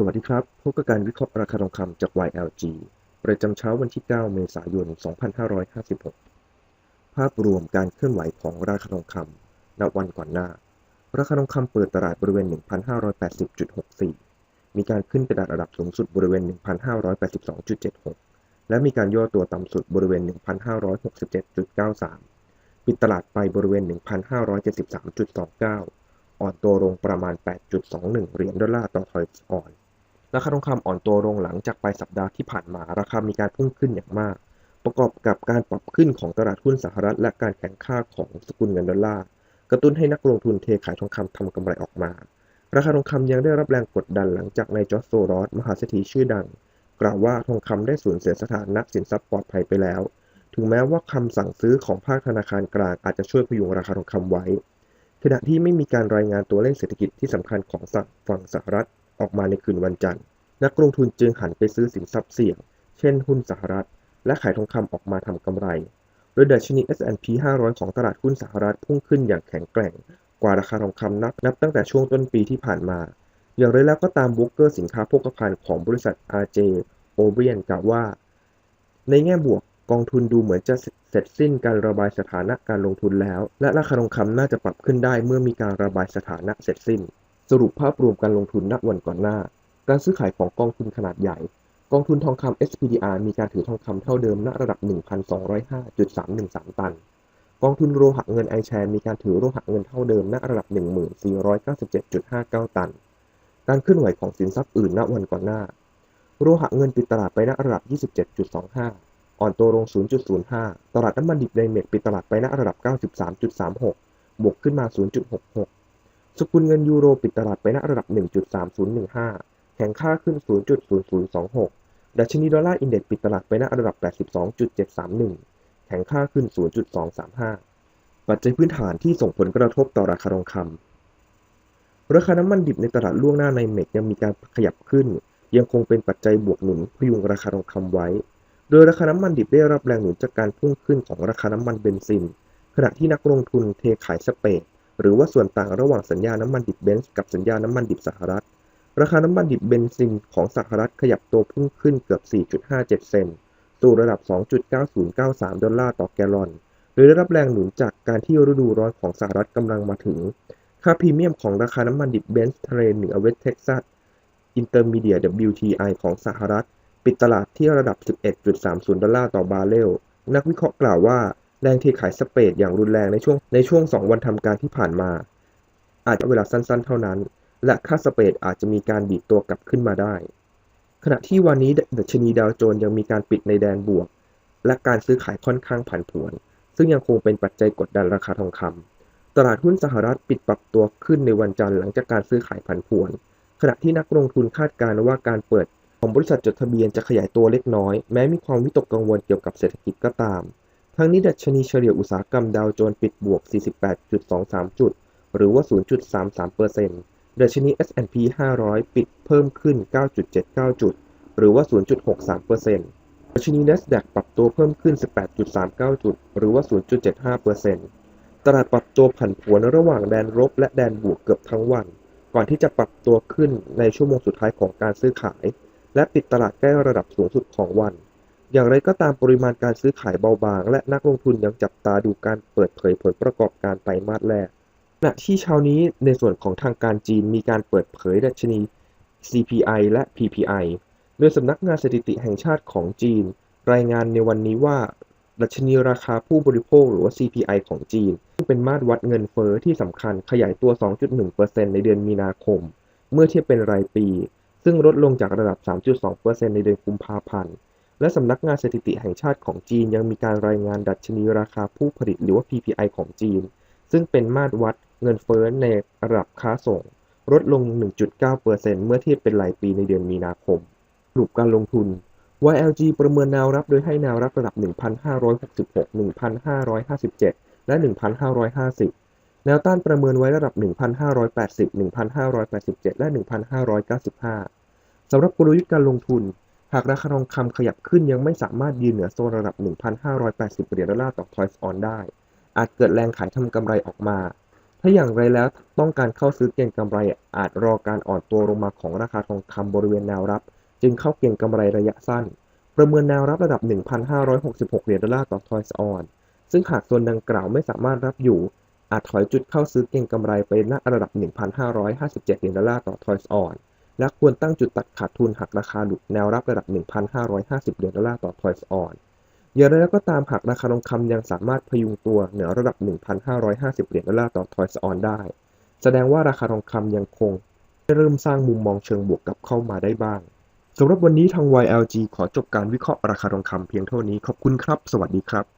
สวัสดีครับ พบกับการวิเคราะห์ราคาทองคำจาก YLG ประจำเช้าวันที่ 9 เมษายน 2556 ภาพรวมการเคลื่อนไหวของราคาทองคำณวันก่อนหน้า ราคาทองคำเปิดตลาดบริเวณ 1,580.64 มีการขึ้นไประดับสูงสุดบริเวณ 1,582.76 และมีการย่อตัวต่ำสุดบริเวณ 1,567.93 ปิดตลาดไปบริเวณ 1,573.29 อ่อนตัวลงประมาณ 8.21 เหรียญดอลลาร์ต่อทอยออน ราคาทองคำอ่อนตัวลงหลังจากปลายสัปดาห์ที่ผ่านมา ราคามีการพุ่งขึ้นอย่างมาก ประกอบกับการปรับขึ้นของตลาดหุ้นสหรัฐ และการแข่งข้าของสกุลเงินดอลลาร์กระตุ้นให้นักลงทุนเทขายทองคำทำกำไรออกมา ราคาทองคำยังได้รับแรงกดดันหลังจากนายจอร์จโซรอสมหาเศรษฐีชื่อดัง กล่าวว่าทองคำได้สูญเสียสถานะสินทรัพย์ปลอดภัยไปแล้ว ถึงแม้ว่าคำสั่งซื้อของภาคธนาคารกลางอาจจะช่วยพยุงราคาทองคำไว้ ขณะที่ไม่มีการรายงานตัวเลขเศรษฐกิจที่สำคัญของฝั่งสหรัฐ ออกมาในคืนวันจันทร์ นักลงทุนจึงหันไปซื้อสินทรัพย์เสี่ยง เช่นหุ้นสหรัฐ และขายทองคำออกมาทำกำไร โดยดัชนี S&P 500 ของตลาดหุ้นสหรัฐพุ่งขึ้นอย่างแข็งแกร่ง กว่าราคาทองคำนับนับตั้งแต่ช่วงต้นปีที่ผ่านมา อย่างไรแล้วก็ตามบุ๊กเกอร์สินค้าโภคภัณฑ์ของบริษัท RJ o b r i e n กล่าวว่า ในแง่บวกกองทุนดูเหมือนจะเสร็จสิ้นการระบายสถานะการลงทุนแล้ว และราคาทองคำน่าจะปรับขึ้นได้เมื่อมีการระบายสถานะเสร็จสิ้น สรุปภาพรวมการลงทุนณวันก่อนหน้า การซื้อขายของกองทุนขนาดใหญ่ กองทุนทองคำ SPDR มีการถือทองคำเท่าเดิมณระดับ 1,205.313 ตัน กองทุนโลหะเงินไอแชร์มีการถือโลหะเงินเท่าเดิมณระดับ 1497.59 ตัน การเคลื่อนไหวของสินทรัพย์อื่นณวันก่อนหน้า โลหะเงินปิดตลาดไปณระดับ 27.25 อ่อนตัวลง 0.05 ตลาดน้ำมันดิบในเมกปิดตลาดไปณระดับ 93.36 บวกขึ้นมา 0.66 สกุลเงินยูโรปิดตลาดไปณระดับ 1.3015 แข็งค่าขึ้น 0.0026 ดัชนีดอลลาร์อินเด็กซ์ปิดตลาดไปณระดับ 82.731 แข็งค่าขึ้น 0.235 ปัจจัยพื้นฐานที่ส่งผลกระทบต่อราคาทองคำ ราคาน้ำมันดิบในตลาดล่วงหน้าในเมกยังมีการขยับขึ้น ยังคงเป็นปัจจัยบวกหนุนพยุงราคาทองคำไว้ โดยราคาน้ำมันดิบได้รับแรงหนุนจากการพุ่งขึ้นของราคาน้ำมันเบนซิน ขณะที่นักลงทุนเทขายสเปรด หรือว่าส่วนต่างระหว่างสัญญาน้ำมันดิบเบนซ์กับสัญญาน้ำมันดิบสหรัฐ ราคาน้ำมันดิบเบนซินของสหรัฐขยับตัวพุ่งขึ้นเกือบ 4.57 เซนต์สู่ระดับ 2.9093 ดอลลาร์ต่อแกลลอน โดยได้รับแรงหนุนจากการที่ฤดูร้อนของสหรัฐกำลังมาถึง ค่าพรีเมียมของราคาน้ำมันดิบเบนซ์ทะเลเหนือเวสเท็กซัสอินเตอร์มีเดีย WTI ของสหรัฐ ปิดตลาดที่ระดับ 11.30 ดอลลาร์ต่อบาร์เรล นักวิเคราะห์กล่าวว่า แรงเทขายสเปดอย่างรุนแรงในช่วงในช่วง 2 วันทำการที่ผ่านมา อาจจะเวลาสั้นๆ เท่านั้น และค่าสเปดอาจจะมีการดีดตัวกลับขึ้นมาได้ ขณะที่วันนี้ดัชนีดาวโจนส์ยังมีการปิดในแดนบวก และการซื้อขายค่อนข้างผันผวน ซึ่งยังคงเป็นปัจจัยกดดันราคาทองคำตลาดหุ้นสหรัฐปิดปรับตัวขึ้นในวันจันทร์หลังจากการซื้อขายผันผวน ขณะที่นักลงทุนคาดการณ์ว่าการเปิดของบริษัทจดทะเบียนจะขยายตัวเล็กน้อย แม้มีความวิตกกังวลเกี่ยวกับเศรษฐกิจก็ตาม ทั้งนี้ดัชนีเฉลี่ยอุตสาหกรรมดาวโจนส์ปิดบวก 48.23 จุด หรือว่า 0.33%ดัชนี S&P 500 ปิดเพิ่มขึ้น 9.79 จุด หรือว่า 0.63%ดัชนี NASDAQ ปรับตัวเพิ่มขึ้น 18.39 จุด หรือว่า 0.75%ตลาดปรับตัวผันผวนระหว่างแดนลบและแดนบวกเกือบทั้งวัน ก่อนที่จะปรับตัวขึ้นในชั่วโมงสุดท้ายของการซื้อขาย และปิดตลาดใกล้ระดับสูงสุดของวัน อย่างไรก็ตามปริมาณการซื้อขายเบาบาง และนักลงทุนยังจับตาดูการเปิดเผยผลประกอบการไตรมาสแรกขณะที่เช้านี้ในส่วนของทางการจีนมีการเปิดเผยดัชนี CPI และ PPI โดยสำนักงานสถิติแห่งชาติของจีน รายงานในวันนี้ว่าดัชนีราคาผู้บริโภคหรือว่า CPI ของจีน ซึ่งเป็นมาตรวัดเงินเฟ้อที่สำคัญขยายตัว 2.1%ในเดือนมีนาคม เมื่อเทียบเป็นรายปี ซึ่งลดลงจากระดับ 3.2%ในเดือนกุมภาพันธ์ และสำนักงานสถิติแห่งชาติของจีนยังมีการรายงานดัชนีราคาผู้ผลิตหรือว่า PPI ของจีน ซึ่งเป็นมาตรวัดเงินเฟ้อในระดับค้าส่ง ลดลง 1.9%เมื่อเทียบเป็นรายปีในเดือนมีนาคมสรุปการลงทุน YLG ประเมินแนวรับโดยให้แนวรับระดับ 1,566 1,557 และ 1,550 แนวต้านประเมินไว้ระดับ 1,580 1,587 และ 1,595 สำหรับกลยุทธ์การลงทุน หากราคาทองคำขยับขึ้นยังไม่สามารถยืนเหนือโซนระดับ 1,580 เหรียญดอลลาร์ต่อทอยส์ออนได้ อาจเกิดแรงขายทำกำไรออกมา ถ้าอย่างไรแล้วต้องการเข้าซื้อเก็งกำไรอาจรอการอ่อนตัวลงมาของราคาทองคำบริเวณแนวรับ จึงเข้าเก็งกำไรระยะสั้น ประเมินแนวรับระดับ 1,566 เหรียญดอลลาร์ต่อทอยส์ออน ซึ่งหากโซนดังกล่าวไม่สามารถรับอยู่ อาจถอยจุดเข้าซื้อเก็งกำไรไปณระดับ 1,557 เหรียญดอลลาร์ต่อทอยส์ออน และควรตั้งจุดตัดขาดทุนหากราคาหลุดแนวรับระดับ 1,550 เหรียญดอลลาร์ต่อทอยส์ออนอย่างไรแล้วก็ตามหากราคาทองคำยังสามารถพยุงตัวเหนือระดับ 1,550 เหรียญดอลลาร์ต่อทอยส์ออนได้ แสดงว่าราคาทองคำยังคงเริ่มสร้างมุมมองเชิงบวกกลับเข้ามาได้บ้างสำหรับวันนี้ทาง YLG ขอจบการวิเคราะห์ราคาทองคำเพียงเท่านี้ขอบคุณครับ สวัสดีครับ